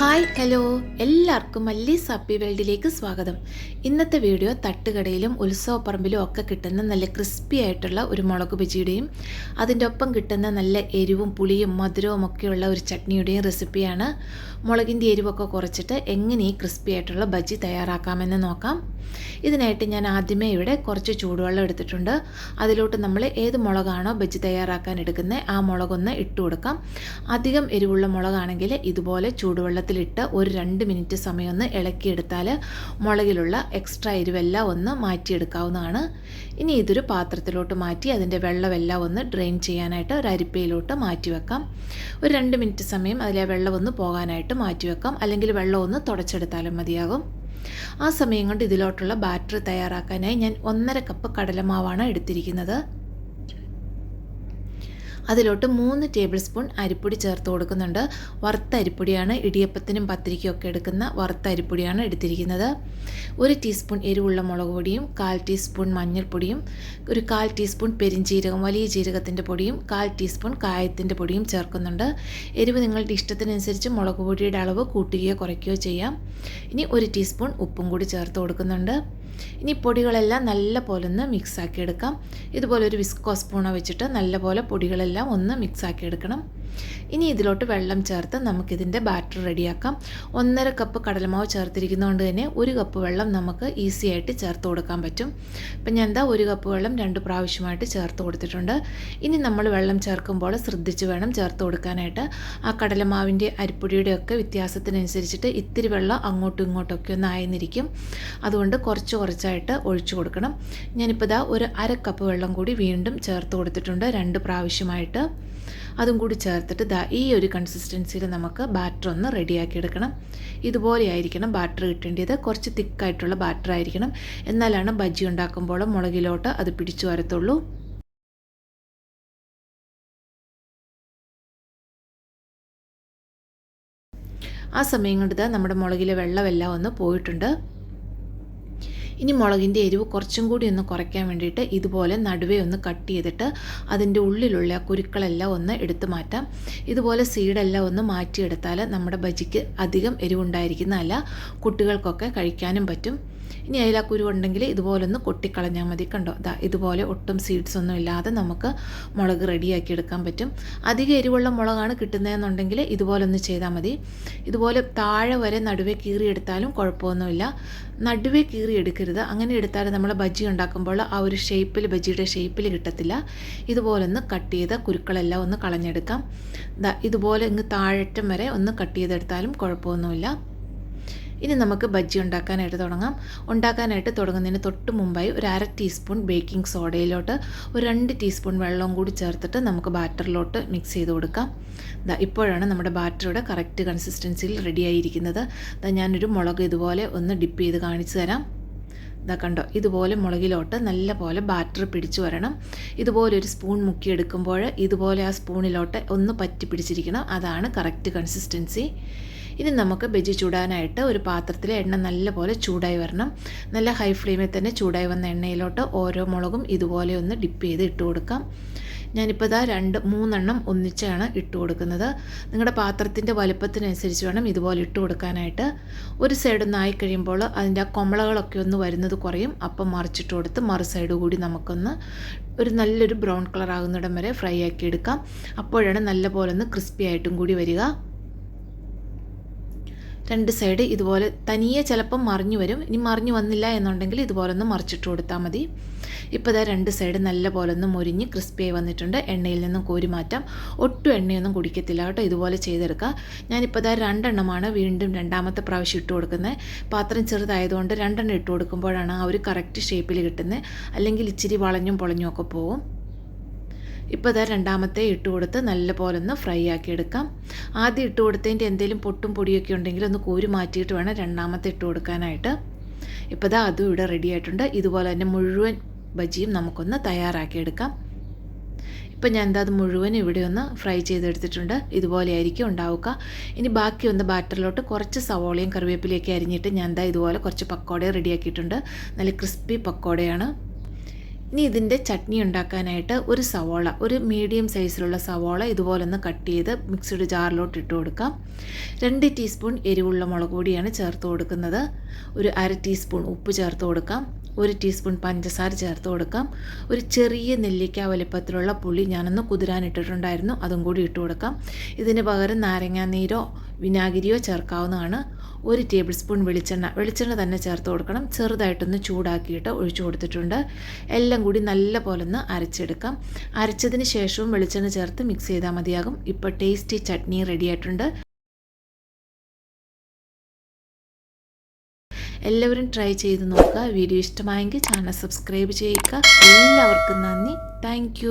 Hi hello. എല്ലാവർക്കും മല്ലി സാപ്പി വേൾഡിലേക്ക് സ്വാഗതം. ഇന്നത്തെ വീഡിയോ തട്ടുകടയിലും ഉത്സവപ്പറമ്പിലും ഒക്കെ കിട്ടുന്ന നല്ല ക്രിസ്പി ആയിട്ടുള്ള ഒരു മുളക് ബജിയുടെയും അതിന്റെ ഒപ്പം കിട്ടുന്ന നല്ല എരിവും പുളിയും മധുരവും ഒക്കെയുള്ള ഒരു ചട്നിയുടെയും റെസിപ്പിയാണ്. മുളകിന്റെ എരിവൊക്കെ കുറച്ചിട്ട് എങ്ങനെ ഈ ക്രിസ്പി ആയിട്ടുള്ള ബജി തയ്യാറാക്കാമെന്ന് നോക്കാം. ഇതിനായിട്ട് ഞാൻ ആദ്യമേ ഇവിടെ കുറച്ച് ചൂടുവെള്ളം എടുത്തിട്ടുണ്ട്. അതിലോട്ട് നമ്മൾ ഏത് മുളകാണോ ബജി തയ്യാറാക്കാൻ എടുക്കുന്നത് ആ മുളകൊന്ന് ഇട്ട് കൊടുക്കാം അധികം എരിവുള്ള മുളകാണെങ്കിൽ ഇതുപോലെ ചൂടുവെള്ളത്തിലിട്ട് ഒരു രണ്ട് മിനിറ്റ് സമയം ഒന്ന് ഇളക്കിയെടുത്താൽ മുളകിലുള്ള എക്സ്ട്രാ എരിവെല്ലാം ഒന്ന് മാറ്റിയെടുക്കാവുന്നതാണ്. ഇനി ഇതൊരു പാത്രത്തിലോട്ട് മാറ്റി അതിന്റെ വെള്ളമെല്ലാം ഒന്ന് ഡ്രെയിൻ ചെയ്യാനായിട്ട് ഒരു അരിപ്പയിലോട്ട് മാറ്റി വെക്കാം. ഒരു രണ്ട് മിനിറ്റ് സമയം അതിലെ വെള്ളം ഒന്ന് പോകാനായിട്ട് മാറ്റി വെക്കാം. അല്ലെങ്കിൽ വെള്ളം ഒന്ന് തുടച്ചെടുത്താലും മതിയാകും. ആ സമയം കൊണ്ട് ഇതിലോട്ടുള്ള ബാറ്റർ തയ്യാറാക്കാനായി ഞാൻ ഒന്നര കപ്പ് കടലമാവാണ് എടുത്തിരിക്കുന്നത്. അതിലോട്ട് മൂന്ന് ടേബിൾ സ്പൂൺ അരിപ്പൊടി ചേർത്ത് കൊടുക്കുന്നുണ്ട്. വറുത്ത അരിപ്പൊടിയാണ് ഇടിയപ്പത്തിനും പത്തിരിക്കും ഒക്കെ എടുക്കുന്ന വറുത്ത അരിപ്പൊടിയാണ് എടുത്തിരിക്കുന്നത്. ഒരു ടീസ്പൂൺ എരിവുള്ള മുളക് പൊടിയും കാൽ ടീസ്പൂൺ മഞ്ഞൾപ്പൊടിയും ഒരു കാൽ ടീസ്പൂൺ പെരിഞ്ചീരകം വലിയ ജീരകത്തിന്റെ പൊടിയും കാൽ ടീസ്പൂൺ കായത്തിന്റെ പൊടിയും ചേർക്കുന്നുണ്ട്. എരിവ് നിങ്ങളുടെ ഇഷ്ടത്തിനനുസരിച്ച് മുളക് പൊടിയുടെ അളവ് കൂട്ടുകയോ കുറയ്ക്കുകയോ ചെയ്യാം. ഇനി ഒരു ടീസ്പൂൺ ഉപ്പും കൂടി ചേർത്ത് കൊടുക്കുന്നുണ്ട്. ഇനി പൊടികളെല്ലാം നല്ല പോലെ ഒന്ന് മിക്സാക്കി എടുക്കാം ഇതുപോലെ ഒരു വിസ്കോ സ്പൂണോ വെച്ചിട്ട് നല്ല പോലെ പൊടികളെല്ലാം ഒന്ന് മിക്സാക്കി എടുക്കണം ഇനി ഇതിലോട്ട് വെള്ളം ചേർത്ത് നമുക്കിതിന്റെ ബാറ്റർ റെഡിയാക്കാം. ഒന്നര കപ്പ് കടലമാവ് ചേർത്തിരിക്കുന്നതുകൊണ്ട് തന്നെ ഒരു കപ്പ് വെള്ളം നമുക്ക് ഈസി ആയിട്ട് ചേർത്ത് കൊടുക്കാൻ പറ്റും. ഇപ്പം ഞാൻ എന്താ ഒരു കപ്പ് വെള്ളം രണ്ട് പ്രാവശ്യമായിട്ട് ചേർത്ത് കൊടുത്തിട്ടുണ്ട്. ഇനി നമ്മൾ വെള്ളം ചേർക്കുമ്പോൾ ശ്രദ്ധിച്ച് വേണം ചേർത്ത് കൊടുക്കാനായിട്ട്. ആ കടലമാവിന്റെ അരിപ്പൊടിയുടെ ഒക്കെ വ്യത്യാസത്തിനനുസരിച്ചിട്ട് ഇത്തിരി വെള്ളം അങ്ങോട്ടും ഇങ്ങോട്ടൊക്കെ ഒന്ന് ആയെന്നിരിക്കും. അതുകൊണ്ട് കുറച്ച് കുറച്ചായിട്ട് ഒഴിച്ചു കൊടുക്കണം. ഞാനിപ്പോൾ ഇതാ ഒരു അര കപ്പ് വെള്ളം കൂടി വീണ്ടും ചേർത്ത് കൊടുത്തിട്ടുണ്ട് രണ്ട് പ്രാവശ്യമായിട്ട്. അതും കൂടി ചേർത്തിട്ട് ദാ ഈ ഒരു കൺസിസ്റ്റൻസിയിൽ നമുക്ക് ബാറ്റർ ഒന്ന് റെഡിയാക്കി എടുക്കണം. ഇതുപോലെ ആയിരിക്കണം ബാറ്റർ കിട്ടേണ്ടത്. കുറച്ച് തിക്കായിട്ടുള്ള ബാറ്റർ ആയിരിക്കണം. എന്നാലാണ് ബജ്ജി ഉണ്ടാക്കുമ്പോൾ മുളകിലോട്ട് അത് പിടിച്ചു വരത്തുള്ളൂ. ആ സമയം കൊണ്ട് നമ്മുടെ മുളകിലെ വെള്ളമെല്ലാം ഒന്ന് പോയിട്ടുണ്ട്. ഇനി മുളകിന്റെ എരിവ് കുറച്ചും കൂടി ഒന്ന് കുറയ്ക്കാൻ വേണ്ടിയിട്ട് ഇതുപോലെ നടുവേ ഒന്ന് കട്ട് ചെയ്തിട്ട് അതിന്റെ ഉള്ളിലുള്ള കുരുക്കളെല്ലാം ഒന്ന് എടുത്തു മാറ്റാം. ഇതുപോലെ സീഡെല്ലാം ഒന്ന് മാറ്റിയെടുത്താൽ നമ്മുടെ ബജിക്ക് അധികം എരിവുണ്ടായിരിക്കുന്നതല്ല. കുട്ടികൾക്കൊക്കെ കഴിക്കാനും പറ്റും. ഇനി അതിൽ ആ കുരു ഉണ്ടെങ്കിൽ ഇതുപോലെ ഒന്ന് കൊട്ടിക്കളഞ്ഞാൽ മതി. കണ്ടോ? ദാ ഇതുപോലെ ഒട്ടും സീഡ്സ് ഒന്നും ഇല്ലാതെ നമുക്ക് മുളക് റെഡിയാക്കി എടുക്കാൻ പറ്റും. അധികം എരിവുള്ള മുളകാണ് കിട്ടുന്നതെന്നുണ്ടെങ്കിൽ ഇതുപോലെ ഒന്ന് ചെയ്താൽ മതി. ഇതുപോലെ താഴെ വരെ നടുവേ കീറിയെടുത്താലും കുഴപ്പമൊന്നുമില്ല. നടുവേ കീറി എടുക്കരുത്. അങ്ങനെ എടുത്താൽ നമ്മൾ ബജ്ജി ഉണ്ടാക്കുമ്പോൾ ആ ഒരു ഷേപ്പിൽ ബജ്ജിയുടെ ഷേപ്പിൽ കിട്ടത്തില്ല. ഇതുപോലെ ഒന്ന് കട്ട് ചെയ്ത കുരുക്കളെല്ലാം ഒന്ന് കളഞ്ഞെടുക്കാം. ഇതുപോലെ ഇങ്ങ് താഴറ്റം വരെ ഒന്ന് കട്ട് ചെയ്തെടുത്താലും കുഴപ്പമൊന്നുമില്ല. ഇനി നമുക്ക് ബജ്ജി ഉണ്ടാക്കാനായിട്ട് തുടങ്ങാം. ഉണ്ടാക്കാനായിട്ട് തുടങ്ങുന്നതിന് തൊട്ട് മുമ്പായി ഒരു അര ടീസ്പൂൺ ബേക്കിംഗ് സോഡയിലോട്ട് ഒരു രണ്ട് ടീസ്പൂൺ വെള്ളവും കൂടി ചേർത്തിട്ട് നമുക്ക് ബാറ്ററിലോട്ട് മിക്സ് ചെയ്ത് കൊടുക്കാം. ദാ ഇപ്പോഴാണ് നമ്മുടെ ബാറ്ററിയുടെ കറക്റ്റ് കൺസിസ്റ്റൻസിയിൽ റെഡി ആയിരിക്കുന്നത്. ദാ ഞാനൊരു മുളക് ഇതുപോലെ ഒന്ന് ഡിപ്പ് ചെയ്ത് കാണിച്ചു തരാം. ഇതാ കണ്ടോ? ഇതുപോലെ മുളകിലോട്ട് നല്ല പോലെ ബാറ്റർ പിടിച്ചു വരണം. ഇതുപോലെ ഒരു സ്പൂൺ മുക്കിയെടുക്കുമ്പോൾ ഇതുപോലെ ആ സ്പൂണിലോട്ട് ഒന്ന് പറ്റി പിടിച്ചിരിക്കണം. അതാണ് കറക്റ്റ് കൺസിസ്റ്റൻസി ഇനി നമുക്ക് ബജി ചൂടാനായിട്ട് ഒരു പാത്രത്തിൽ എണ്ണ നല്ലപോലെ ചൂടായി വരണം. നല്ല ഹൈ ഫ്ലെയിമിൽ തന്നെ ചൂടായി വന്ന എണ്ണയിലോട്ട് ഓരോ മുളകും ഇതുപോലെ ഒന്ന് ഡിപ്പ് ചെയ്ത് ഇട്ട് കൊടുക്കാം. ഞാനിപ്പോൾ ഇതാ രണ്ട് മൂന്നെണ്ണം ഒന്നിച്ചാണ് ഇട്ട് കൊടുക്കുന്നത്. നിങ്ങളുടെ പാത്രത്തിന്റെ വലുപ്പത്തിനനുസരിച്ച് വേണം ഇതുപോലെ ഇട്ട് കൊടുക്കാനായിട്ട്. ഒരു സൈഡ് ഒന്ന് ആയി കഴിയുമ്പോൾ അതിന്റെ ആ കൊമളകളൊക്കെ ഒന്ന് വരുന്നത് കുറയും. അപ്പം മറിച്ചിട്ട് കൊടുത്ത് മറു സൈഡ് കൂടി നമുക്കൊന്ന് ഒരു നല്ലൊരു ബ്രൗൺ കളർ ആകുന്നിടം വരെ ഫ്രൈ ആക്കി എടുക്കാം. അപ്പോഴാണ് നല്ലപോലെ ഒന്ന് ക്രിസ്പി ആയിട്ടും കൂടി വരിക. രണ്ട് സൈഡ് ഇതുപോലെ തനിയെ ചിലപ്പം മറിഞ്ഞു വരും. ഇനി മറിഞ്ഞു വന്നില്ല എന്നുണ്ടെങ്കിൽ ഇതുപോലെ ഒന്ന് മറിച്ചിട്ട് കൊടുത്താൽ മതി. ഇപ്പോൾ ഇതാ രണ്ട് സൈഡ് നല്ല പോലെ ഒന്ന് മുരിഞ്ഞ് ക്രിസ്പിയായി വന്നിട്ടുണ്ട്. എണ്ണയിൽ നിന്നും കോരി മാറ്റാം. ഒട്ടും എണ്ണയൊന്നും കുടിക്കത്തില്ല കേട്ടോ. ഇതുപോലെ ചെയ്തെടുക്കുക. ഞാനിപ്പോൾ ഇതാ രണ്ടെണ്ണമാണ് വീണ്ടും രണ്ടാമത്തെ പ്രാവശ്യം ഇട്ട് കൊടുക്കുന്നത്. പാത്രം ചെറുതായതുകൊണ്ട് രണ്ടെണ്ണം ഇട്ട് കൊടുക്കുമ്പോഴാണ് ആ ഒരു കറക്റ്റ് ഷേപ്പിൽ കിട്ടുന്നത്. അല്ലെങ്കിൽ ഇച്ചിരി വളഞ്ഞും പൊളഞ്ഞും ഒക്കെ പോകും ഇപ്പോൾ ഇതാ രണ്ടാമത്തെ ഇട്ട് കൊടുത്ത് നല്ല പോലെ ഒന്ന് ഫ്രൈ ആക്കി എടുക്കാം. ആദ്യം ഇട്ട് കൊടുത്തതിന്റെ എന്തെങ്കിലും പൊട്ടും പൊടിയൊക്കെ ഉണ്ടെങ്കിൽ ഒന്ന് കോരി മാറ്റിയിട്ട് വേണം രണ്ടാമത്തെ ഇട്ട് കൊടുക്കാനായിട്ട്. ഇപ്പോൾ ഇതാ അതും ഇവിടെ റെഡി ആയിട്ടുണ്ട്. ഇതുപോലെ തന്നെ മുഴുവൻ ബജിയും നമുക്കൊന്ന് തയ്യാറാക്കിയെടുക്കാം ഇപ്പം ഞാൻ എന്താ അത് മുഴുവൻ ഇവിടെ ഒന്ന് ഫ്രൈ ചെയ്തെടുത്തിട്ടുണ്ട്. ഇതുപോലെ ആയിരിക്കും ഉണ്ടാവുക. ഇനി ബാക്കി ഒന്ന് ബാറ്ററിലോട്ട് കുറച്ച് സവോളയും കറിവേപ്പിലയൊക്കെ അരിഞ്ഞിട്ട് ഞാൻ എന്താ ഇതുപോലെ കുറച്ച് പക്കോട റെഡിയാക്കിയിട്ടുണ്ട് നല്ല ക്രിസ്പി പക്കോടയാണ്. ഇനി ഇതിന്റെ ചട്നി ഉണ്ടാക്കാനായിട്ട് ഒരു സവോള ഒരു മീഡിയം സൈസിലുള്ള സവോള ഇതുപോലെ ഒന്ന് കട്ട് ചെയ്ത് മിക്സഡ് ജാറിലോട്ട് ഇട്ട് കൊടുക്കാം. രണ്ട് ടീസ്പൂൺ എരിവുള്ള മുളക് പൊടിയാണ് ചേർത്ത് കൊടുക്കുന്നത്. ഒരു അര ടീസ്പൂൺ ഉപ്പ് ചേർത്ത് കൊടുക്കാം. ഒരു ടീസ്പൂൺ പഞ്ചസാര ചേർത്ത് കൊടുക്കാം. ഒരു ചെറിയ നെല്ലിക്ക വലിപ്പത്തിലുള്ള പുളി ഞാനൊന്ന് കുതിരാനിട്ടിട്ടുണ്ടായിരുന്നു. അതും കൂടി ഇട്ട് കൊടുക്കാം. ഇതിന് പകരം നാരങ്ങാനീരോ വിനാഗിരിയോ ചേർക്കാവുന്നതാണ്. ഒരു ടേബിൾ സ്പൂൺ വെളിച്ചെണ്ണ. വെളിച്ചെണ്ണ തന്നെ ചേർത്ത് കൊടുക്കണം. ചെറുതായിട്ടൊന്ന് ചൂടാക്കിയിട്ട് ഒഴിച്ചു കൊടുത്തിട്ടുണ്ട്. എല്ലാം കൂടി നല്ല പോലെ ഒന്ന് അരച്ചെടുക്കാം. അരച്ചതിന് ശേഷവും വെളിച്ചെണ്ണ ചേർത്ത് മിക്സ് ചെയ്താൽ മതിയാകും. ഇപ്പോൾ ടേസ്റ്റി ചട്നി റെഡി ആയിട്ടുണ്ട്. എല്ലാവരും ട്രൈ ചെയ്ത് നോക്കുക. വീഡിയോ ഇഷ്ടമായെങ്കിൽ ചാനൽ സബ്സ്ക്രൈബ് ചെയ്യുക. എല്ലാവർക്കും നന്ദി. താങ്ക്